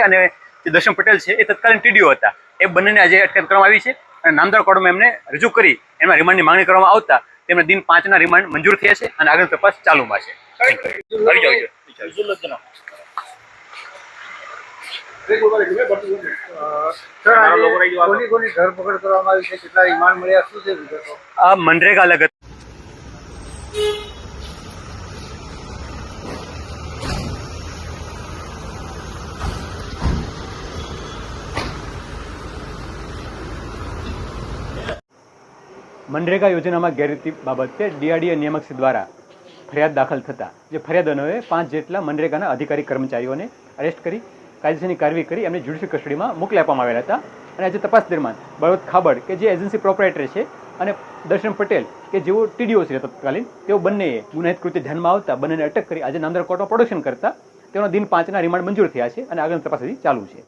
અને દર્શન પટેલ છે એ તત્કાલીન ટીડીઓ હતા. એ બંનેને આજે અટકાયત કરવામાં આવી છે અને નામદાર કોર્ટમાં એમને રજૂ કરી એમાં રિમાન્ડની માંગણી કરવામાં આવતા તેમને દિન પાંચના રિમાન્ડ મંજૂર થયા છે અને આગળ તપાસ ચાલુમાં છે. આ જાઓ, આવી જાઓ. સર આજે કોની કોની ધરપકડ કરવામાં આવી છે કેટલા રિમાન્ડ મળ્યા શું છે વિગતો આ મનરેગા લગત મનરેગા યોજનામાં ગેરરીતિ બાબતે ડીઆરડીએ નિયામક દ્વારા ફરિયાદ દાખલ થતા જે ફરિયાદોએ પાંચ જેટલા મનરેગાના અધિકારી કર્મચારીઓને અરેસ્ટ કરી, કાયદેસરની કાર્યવાહી કરી, એમને જ્યુડિશિયલ કસ્ટડીમાં મોકલી આપવામાં આવેલા હતા. અને આજે તપાસ દરમિયાન બળવત ખાબડ કે જે એજન્સી પ્રોપરેટર છે અને દર્શન પટેલ કે જેઓ ટીડીઓ છે તત્કાલીન, તેઓ બંનેએ ગુનાહિત કૃત્ય ધ્યાનમાં આવતા બંનેને અટક કરી આજે નામદાર કોર્ટમાં પ્રોડક્શન કરતા. તેઓના દિન પાંચના રિમાન્ડ મંજૂર થયા છે અને આગળની તપાસ હજી ચાલુ છે.